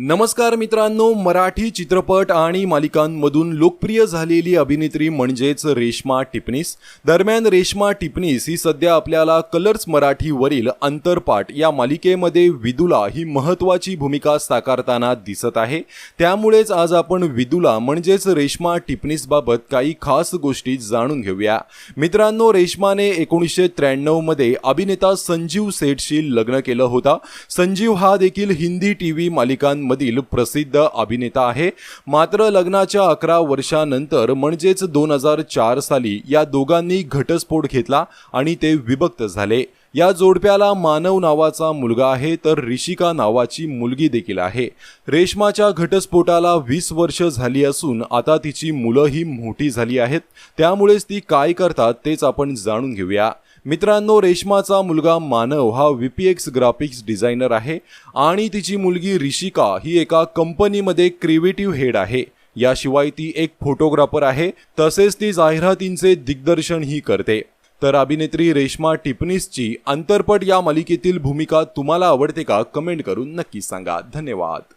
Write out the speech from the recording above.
नमस्कार मित्रांनो मराठी चित्रपट आणि मालिकांमधून लोकप्रिय झालेली अभिनेत्री म्हणजेच रेश्मा टिपणीस. दरम्यान रेश्मा टिपणीस ही सध्या आपल्याला कलर्स मराठीवरील अंतरपाठ या मालिकेमध्ये विदुला ही महत्त्वाची भूमिका साकारताना दिसत आहे. त्यामुळेच आज आपण विदुला म्हणजेच रेश्मा टिपणीसबाबत काही खास गोष्टी जाणून घेऊया. मित्रांनो रेश्माने एकोणीसशे त्र्याण्णवमध्ये अभिनेता संजीव सेठशी लग्न केलं होता. संजीव हा देखील हिंदी टी व्ही मालिकां मधील प्रसिद्ध अभिनेता आहे. मात्र लग्नाच्या अकरा वर्षानंतर म्हणजेच दोन हजार चार साली या दोघांनी घटस्फोट घेतला आणि ते विभक्त झाले. या जोडप्याला मानव नावाचा मुलगा आहे तर ऋषिका नावाची मुलगी देखील आहे. रेशमाच्या घटस्फोटाला वीस वर्ष झाली असून आता तिची मुलंही मोठी झाली आहेत. त्यामुळेच ती काय करतात तेच आपण जाणून घेऊया. मित्रांनो रेशमाचा मुलगा मानव हा व्हीपीएक्स ग्राफिक्स डिझायनर आहे आणि तिची मुलगी ऋषिका ही एका कंपनीमध्ये क्रिएटिव्ह हेड आहे. याशिवाय ती एक फोटोग्राफर आहे. तसेच ती जाहिरातींचे दिग्दर्शनही करते. तर अभिनेत्री रेश्मा टिपणीसची अंतरपट या मालिकेतील भूमिका तुम्हाला आवडते का? कमेंट करून नक्की सांगा. धन्यवाद.